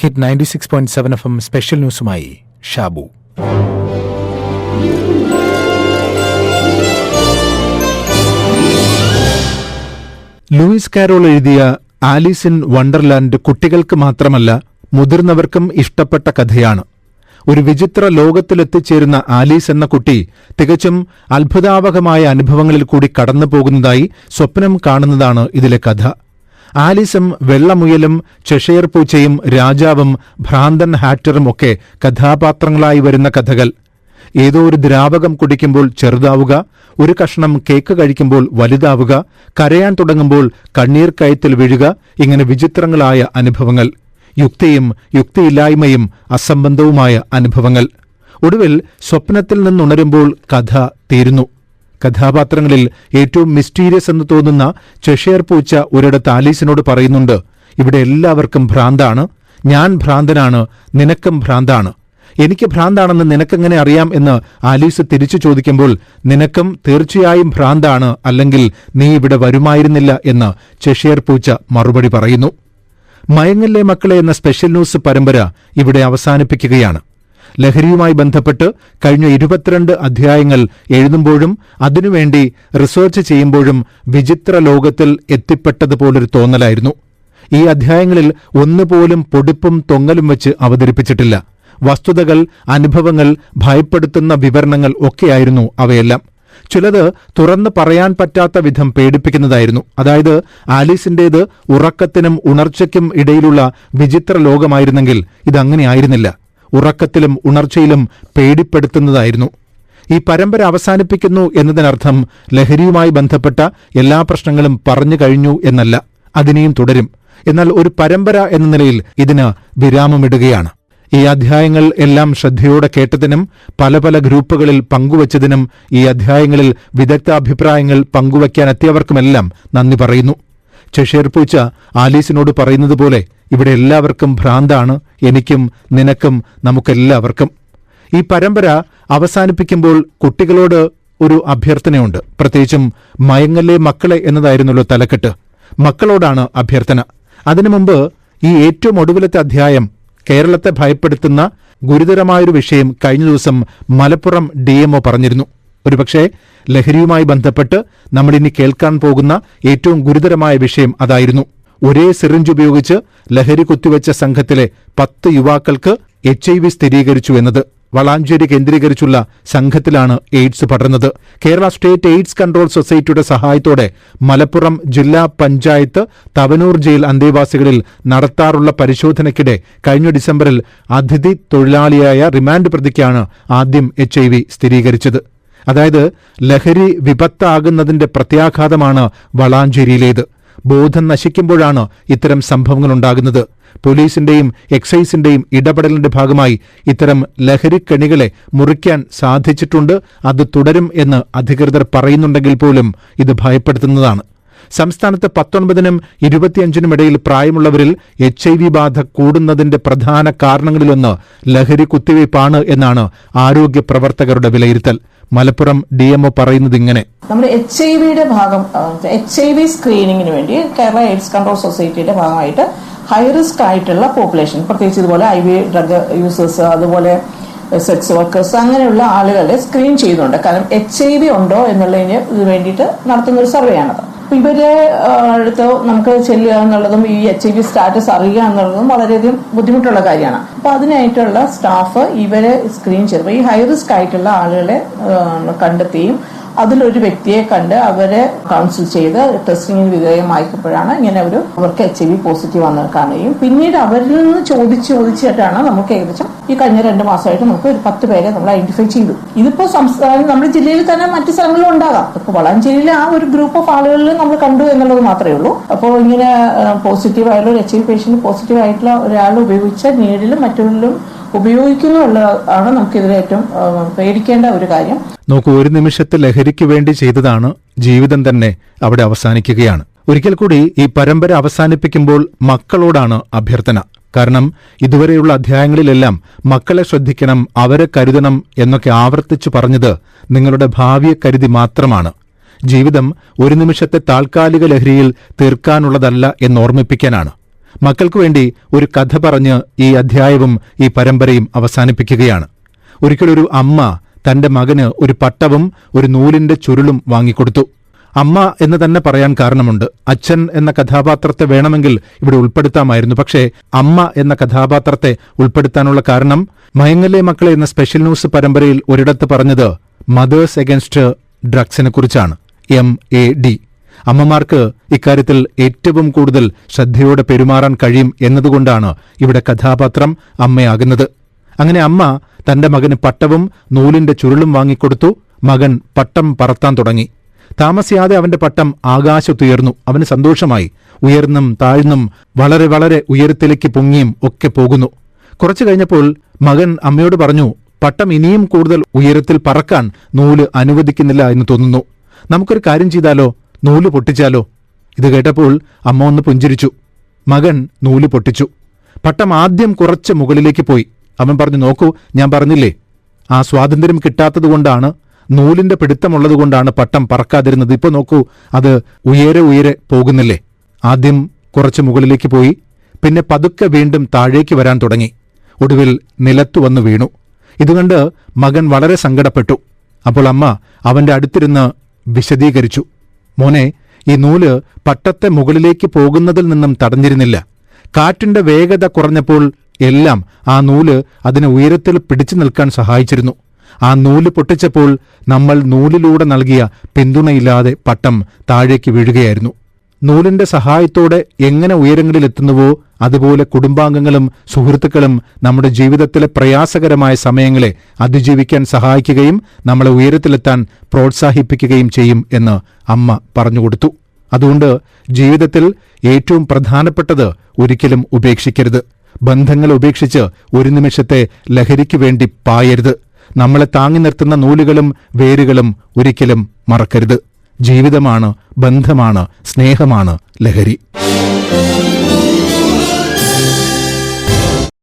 Hit ninety six point seven F M special ന്യൂസുമായി Shabu. Lewis Carroll എഴുതിയ Alice in Wonderland കുട്ടികൾക്ക് മാത്രമല്ല മുതിർന്നവർക്കും ഇഷ്ടപ്പെട്ട കഥയാണ്. ഒരു വിചിത്ര ലോകത്തിലെത്തിച്ചേരുന്ന ആലീസ് എന്ന കുട്ടി തികച്ചും അത്ഭുതാവഹമായ അനുഭവങ്ങളിൽ കൂടി കടന്നു പോകുന്നതായി സ്വപ്നം കാണുന്നതാണ് ഇതിലെ കഥ. ആലീസും വെള്ളമുയലും ചെഷയർ പൂച്ചയും രാജാവും ഭ്രാന്തൻ ഹാറ്ററും ഒക്കെ കഥാപാത്രങ്ങളായി വരുന്ന കഥകൾ. ഏതോ ഒരു ദ്രാവകം കുടിക്കുമ്പോൾ ചെറുതാവുക ഒരു കഷ്ണം കേക്ക് കഴിക്കുമ്പോൾ വലുതാവുക കരയാൻ തുടങ്ങുമ്പോൾ കണ്ണീർ കയത്തിൽ വീഴുക ഇങ്ങനെ വിചിത്രങ്ങളായ അനുഭവങ്ങൾ. യുക്തിയും യുക്തിയില്ലായ്മയും അസംബന്ധവുമായ അനുഭവങ്ങൾ. ഒടുവിൽ സ്വപ്നത്തിൽ നിന്നുണരുമ്പോൾ കഥ തീരുന്നു. കഥാപാത്രങ്ങളിൽ ഏറ്റവും മിസ്റ്റീരിയസ് എന്ന് തോന്നുന്ന ചെഷയർ പൂച്ച ഒരിടത്ത് ആലീസിനോട് പറയുന്നുണ്ട് ഇവിടെ എല്ലാവർക്കും ഭ്രാന്താണ്. ഞാൻ ഭ്രാന്തനാണ്. നിനക്കും ഭ്രാന്താണ്. എനിക്ക് ഭ്രാന്താണെന്ന് നിനക്കെങ്ങനെ അറിയാം? എന്ന് ആലീസ് തിരിച്ചു ചോദിക്കുമ്പോൾ നിനക്കും തീർച്ചയായും ഭ്രാന്താണ്. അല്ലെങ്കിൽ നീ ഇവിടെ വരുമായിരുന്നില്ല എന്ന് ചെഷിയർ പൂച്ച മറുപടി പറയുന്നു. മയങ്ങല്ലേ മക്കളെ എന്ന സ്പെഷ്യൽ ന്യൂസ് പരമ്പര ഇവിടെ അവസാനിപ്പിക്കുകയാണ്. ലഹരിയുമായി ബന്ധപ്പെട്ട് കഴിഞ്ഞ ഇരുപത്തിരണ്ട് അധ്യായങ്ങൾ എഴുതുമ്പോഴും അതിനുവേണ്ടി റിസർച്ച് ചെയ്യുമ്പോഴും വിചിത്ര ലോകത്തിൽ എത്തിപ്പെട്ടതുപോലൊരു തോന്നലായിരുന്നു. ഈ അധ്യായങ്ങളിൽ ഒന്നുപോലും പൊടിപ്പും തൊങ്ങലും വെച്ച് അവതരിപ്പിച്ചിട്ടില്ല. വസ്തുതകൾ അനുഭവങ്ങൾ ഭയപ്പെടുത്തുന്ന വിവരണങ്ങൾ ഒക്കെയായിരുന്നു അവയെല്ലാം. ചിലത് തുറന്നു പറയാൻ പറ്റാത്ത വിധം പേടിപ്പിക്കുന്നതായിരുന്നു. അതായത് ആലീസിന്റേത് ഉറക്കത്തിനും ഉണർച്ചയ്ക്കും ഇടയിലുള്ള വിചിത്ര ലോകമായിരുന്നെങ്കിൽ ഇതങ്ങനെയായിരുന്നില്ല ഉറക്കത്തിലും ഉണർച്ചയിലും പേടിപ്പെടുത്തുന്നതായിരുന്നു. ഈ പരമ്പര അവസാനിപ്പിക്കുന്നു എന്നതിനർത്ഥം ലഹരിയുമായി ബന്ധപ്പെട്ട എല്ലാ പ്രശ്നങ്ങളും പറഞ്ഞു കഴിഞ്ഞു എന്നല്ല അതിനെയും തുടരും. എന്നാൽ ഒരു പരമ്പര എന്ന നിലയിൽ ഇതിന് വിരാമമിടുകയാണ്. ഈ അധ്യായങ്ങൾ എല്ലാം ശ്രദ്ധയോടെ കേട്ടതിനും പല പല ഗ്രൂപ്പുകളിൽ പങ്കുവച്ചതിനും ഈ അധ്യായങ്ങളിൽ വിദഗ്ധാഭിപ്രായങ്ങൾ പങ്കുവയ്ക്കാൻ എത്തിയവർക്കുമെല്ലാം നന്ദി പറയുന്നു. ചെഷേർ പൂച്ച ആലീസിനോട് പറയുന്നത് പോലെ ഇവിടെ എല്ലാവർക്കും ഭ്രാന്താണ്. എനിക്കും നിനക്കും നമുക്കെല്ലാവർക്കും. ഈ പരമ്പര അവസാനിപ്പിക്കുമ്പോൾ കുട്ടികളോട് ഒരു അഭ്യർത്ഥനയുണ്ട്. പ്രത്യേകിച്ചും മയങ്ങല്ലേ മക്കളെ എന്നതായിരുന്നല്ലോ തലക്കെട്ട്. മക്കളോടാണ് അഭ്യർത്ഥന. അതിനു മുമ്പ് ഈ ഏറ്റവും ഒടുവിലത്തെ അധ്യായം കേരളത്തെ ഭയപ്പെടുത്തുന്ന ഗുരുതരമായൊരു വിഷയം കഴിഞ്ഞ ദിവസം മലപ്പുറം ഡിഎംഒ പറഞ്ഞിരുന്നു. ഒരുപക്ഷെ ലഹരിയുമായി ബന്ധപ്പെട്ട് നമ്മളിനി കേൾക്കാൻ പോകുന്ന ഏറ്റവും ഗുരുതരമായ വിഷയം അതായിരുന്നു. ഒരേ സിറിഞ്ച് ഉപയോഗിച്ച് ലഹരി കുത്തിവെച്ച സംഘത്തിലെ പത്ത് യുവാക്കൾക്ക് എച്ച് ഐ വി സ്ഥിരീകരിച്ചു എന്നത് വളാഞ്ചേരി കേന്ദ്രീകരിച്ചുള്ള സംഘത്തിലാണ് എയ്ഡ്സ് പടർന്നത്. കേരള സ്റ്റേറ്റ് എയ്ഡ്സ് കൺട്രോൾ സൊസൈറ്റിയുടെ സഹായത്തോടെ മലപ്പുറം ജില്ലാ പഞ്ചായത്ത് തവനൂർ ജയിൽ അന്തേവാസികളിൽ നടത്താറുള്ള പരിശോധനയ്ക്കിടെ കഴിഞ്ഞ ഡിസംബറിൽ അതിഥി തൊഴിലാളിയായ റിമാൻഡ് പ്രതിക്കാണ് ആദ്യം എച്ച് സ്ഥിരീകരിച്ചത്. അതായത് ലഹരി വിപത്താകുന്നതിന്റെ പ്രത്യാഘാതമാണ് വളാഞ്ചേരിയിലേത്. ബോധം നശിക്കുമ്പോഴാണ് ഇത്തരം സംഭവങ്ങൾ ഉണ്ടാകുന്നത് പോലീസിന്റെയും എക്സൈസിന്റെയും ഇടപെടലിന്റെ ഭാഗമായി ഇത്തരം ലഹരിക്കണികളെ മുറിക്കാൻ സാധിച്ചിട്ടുണ്ട് അത് തുടരും എന്ന് അധികൃതർ പറയുന്നുണ്ടെങ്കിൽ പോലും ഇത് ഭയപ്പെടുത്തുന്നതാണ്. സംസ്ഥാനത്ത് പത്തൊൻപതിനും ഇരുപത്തിയഞ്ചിനും ഇടയിൽ പ്രായമുള്ളവരിൽ എച്ച് ഐ വി ബാധ കൂടുന്നതിന്റെ പ്രധാന കാരണങ്ങളിലൊന്ന് ലഹരി കുത്തിവയ്പ്പാണ് എന്നാണ് ആരോഗ്യ പ്രവർത്തകരുടെ വിലയിരുത്തൽ. മലപ്പുറം ഡി ഡിഎംഒ പറയുന്നത് ഇങ്ങനെ നമ്മുടെ എച്ച് ഐ വിയുടെ ഭാഗം എച്ച് ഐ വി സ്ക്രീനിങ്ങിന് വേണ്ടി കേരള എയ്ഡ്സ് കൺട്രോൾ സൊസൈറ്റിയുടെ ഭാഗമായിട്ട് ഹൈ റിസ്ക് ആയിട്ടുള്ള പോപ്പുലേഷൻ പ്രത്യേകിച്ച് ഇതുപോലെ ഐ വി ഡ്രഗ് യൂസേഴ്സ് അതുപോലെ സെക്സ് വർക്കേഴ്സ് അങ്ങനെയുള്ള ആളുകളെ സ്ക്രീൻ ചെയ്യുന്നുണ്ട് കാരണം എച്ച് ഐ വി ഉണ്ടോ എന്നുള്ളതിന് വേണ്ടിയിട്ട് നടത്തുന്ന ഒരു സർവേ ആണത് അപ്പൊ ഇവരെ അടുത്ത് നമുക്ക് ചെല്ലുക എന്നുള്ളതും ഈ എച്ച് ഐ വി സ്റ്റാറ്റസ് അറിയുക എന്നുള്ളതും വളരെയധികം ബുദ്ധിമുട്ടുള്ള കാര്യമാണ്. അപ്പൊ അതിനായിട്ടുള്ള സ്റ്റാഫ് ഇവരെ സ്ക്രീൻ ചെയ്തപ്പോൾ ഈ ഹൈ റിസ്ക് ആയിട്ടുള്ള ആളുകളെ കണ്ടെത്തിയും അതിലൊരു വ്യക്തിയെ കണ്ട് അവരെ കൗൺസിൽ ചെയ്ത് ടെസ്റ്റിങ്ങിന് വിധേയമായപ്പോഴാണ് ഇങ്ങനെ ഒരു അവർക്ക് എച്ച് ഐ വി പോസിറ്റീവ് വന്ന് കാണുകയും പിന്നീട് അവരിൽ നിന്ന് ചോദിച്ച് ചോദിച്ചിട്ടാണ് നമുക്ക് ഏകദേശം ഈ കഴിഞ്ഞ രണ്ട് മാസമായിട്ട് നമുക്ക് ഒരു പത്ത് പേരെ നമ്മൾ ഐഡന്റിഫൈ ചെയ്തു. ഇതിപ്പോ സംസ്ഥാനം നമ്മുടെ ജില്ലയിൽ തന്നെ മറ്റു സ്ഥലങ്ങളിലും ഉണ്ടാകാം. ഇപ്പൊ വളാഞ്ചേരിയിലെ ആ ഒരു ഗ്രൂപ്പ് ഓഫ് ആളുകളിൽ നമ്മൾ കണ്ടു എന്നുള്ളത് മാത്രമേ ഉള്ളൂ. അപ്പോൾ ഇങ്ങനെ പോസിറ്റീവ് ആയിട്ടുള്ള ഒരു എച്ച് ഐ പേഷ്യന്റ് പോസിറ്റീവ് ആയിട്ടുള്ള ഒരാൾ ഉപയോഗിച്ച നീഡിലും മറ്റുള്ളിലും ഉപയോഗിക്കുന്നു നമുക്ക് നമുക്കിതിൽ ഏറ്റവും പേടിക്കേണ്ട ഒരു കാര്യം. നോക്കൂ ഒരു നിമിഷത്തെ ലഹരിക്ക് വേണ്ടി ചെയ്തതാണ് ജീവിതം തന്നെ അവിടെ അവസാനിക്കുകയാണ്. ഒരിക്കൽ കൂടി ഈ പരമ്പര അവസാനിപ്പിക്കുമ്പോൾ മക്കളോടാണ് അഭ്യർത്ഥന. കാരണം ഇതുവരെയുള്ള അധ്യായങ്ങളിലെല്ലാം മക്കളെ ശ്രദ്ധിക്കണം അവരെ കരുതണം എന്നൊക്കെ ആവർത്തിച്ചു പറഞ്ഞത് നിങ്ങളുടെ ഭാവിയെ കരുതി മാത്രമാണ്. ജീവിതം ഒരു നിമിഷത്തെ താൽക്കാലിക ലഹരിയിൽ തീർക്കാനുള്ളതല്ല എന്നോർമ്മിപ്പിക്കാനാണ് മക്കൾക്കു വേണ്ടി ഒരു കഥ പറഞ്ഞ് ഈ അധ്യായവും ഈ പരമ്പരയും അവസാനിപ്പിക്കുകയാണ്. ഒരിക്കലൊരു അമ്മ തന്റെ മകന് ഒരു പട്ടവും ഒരു നൂലിന്റെ ചുരുളും വാങ്ങിക്കൊടുത്തു. അമ്മ എന്ന് തന്നെ പറയാൻ കാരണമുണ്ട്. അച്ഛൻ എന്ന കഥാപാത്രത്തെ വേണമെങ്കിൽ ഇവിടെ ഉൾപ്പെടുത്താമായിരുന്നു. പക്ഷേ അമ്മ എന്ന കഥാപാത്രത്തെ ഉൾപ്പെടുത്താനുള്ള കാരണം മയങ്ങലെ മക്കളെ എന്ന സ്പെഷ്യൽ ന്യൂസ് പരമ്പരയിൽ ഒരിടത്ത് പറഞ്ഞത് മദേഴ്സ് എഗൻസ്റ്റ് ഡ്രഗ്സിനെ കുറിച്ചാണ്. എം എ ഡി അമ്മമാർക്ക് ഇക്കാര്യത്തിൽ ഏറ്റവും കൂടുതൽ ശ്രദ്ധയോടെ പെരുമാറാൻ കഴിയും എന്നതുകൊണ്ടാണ് ഇവിടെ കഥാപാത്രം അമ്മയാകുന്നത്. അങ്ങനെ അമ്മ തന്റെ മകന് പട്ടവും നൂലിന്റെ ചുരുളും വാങ്ങിക്കൊടുത്തു. മകൻ പട്ടം പറത്താൻ തുടങ്ങി. താമസിയാതെ അവന്റെ പട്ടം ആകാശത്തുയർന്നു. അവന് സന്തോഷമായി. ഉയർന്നും താഴ്ന്നും വളരെ വളരെ ഉയരത്തിലേക്ക് പൊങ്ങിയും ഒക്കെ പോകുന്നു. കുറച്ചു കഴിഞ്ഞപ്പോൾ മകൻ അമ്മയോട് പറഞ്ഞു പട്ടം ഇനിയും കൂടുതൽ ഉയരത്തിൽ പറക്കാൻ നൂൽ അനുവദിക്കുന്നില്ല എന്ന് തോന്നുന്നു. നമുക്കൊരു കാര്യം ചെയ്താലോ? നൂൽ പൊട്ടിച്ചാലോ? ഇത് കേട്ടപ്പോൾ അമ്മ ഒന്ന് പുഞ്ചിരിച്ചു. മകൻ നൂൽ പൊട്ടിച്ചു. പട്ടം ആദ്യം കുറച്ച് മുകളിലേക്ക് പോയി. അവൻ പറഞ്ഞു നോക്കൂ ഞാൻ പറഞ്ഞില്ലേ? ആ സ്വാതന്ത്ര്യം കിട്ടാത്തതുകൊണ്ടാണ് നൂലിന്റെ പിടുത്തമുള്ളതുകൊണ്ടാണ് പട്ടം പറക്കാതിരുന്നത്. ഇപ്പൊ നോക്കൂ അത് ഉയരെ ഉയരെ പോകുന്നില്ലേ? ആദ്യം കുറച്ച് മുകളിലേക്ക് പോയി. പിന്നെ പതുക്കെ വീണ്ടും താഴേക്ക് വരാൻ തുടങ്ങി. ഒടുവിൽ നിലത്തു വന്നു വീണു. ഇതുകണ്ട് മകൻ വളരെ സങ്കടപ്പെട്ടു. അപ്പോൾ അമ്മ അവന്റെ അടുത്തിരുന്ന് വിശദീകരിച്ചു. മോനെ ഈ നൂൽ പട്ടത്തെ മുകളിലേക്ക് പോകുന്നതിൽ നിന്നും തടഞ്ഞിരുന്നില്ല. കാറ്റിന്റെ വേഗത കുറഞ്ഞപ്പോൾ എല്ലാം ആ നൂൽ അതിന് ഉയരത്തിൽ പിടിച്ചു നിൽക്കാൻ സഹായിച്ചിരുന്നു. ആ നൂൽ പൊട്ടിച്ചപ്പോൾ നമ്മൾ നൂലിലൂടെ നൽകിയ പിന്തുണയില്ലാതെ പട്ടം താഴേക്ക് വീഴുകയായിരുന്നു. നൂലിന്റെ സഹായത്തോടെ എങ്ങനെ ഉയരങ്ങളിലെത്തുന്നുവോ അതുപോലെ കുടുംബാംഗങ്ങളും സുഹൃത്തുക്കളും നമ്മുടെ ജീവിതത്തിലെ പ്രയാസകരമായ സമയങ്ങളെ അതിജീവിക്കാൻ സഹായിക്കുകയും നമ്മളെ ഉയരത്തിലെത്താൻ പ്രോത്സാഹിപ്പിക്കുകയും ചെയ്യും എന്ന് അമ്മ പറഞ്ഞുകൊടുത്തു. അതുകൊണ്ട് ജീവിതത്തിൽ ഏറ്റവും പ്രധാനപ്പെട്ടത് ഒരിക്കലും ഉപേക്ഷിക്കരുത്. ബന്ധങ്ങൾ ഉപേക്ഷിച്ച് ഒരു നിമിഷത്തെ ലഹരിക്ക് വേണ്ടി പായരുത്. നമ്മളെ താങ്ങി നിർത്തുന്ന നൂലുകളും വേരുകളും ഒരിക്കലും മറക്കരുത്. ജീവിതമാണ് ബന്ധമാണ് സ്നേഹമാണ് ലഹരി.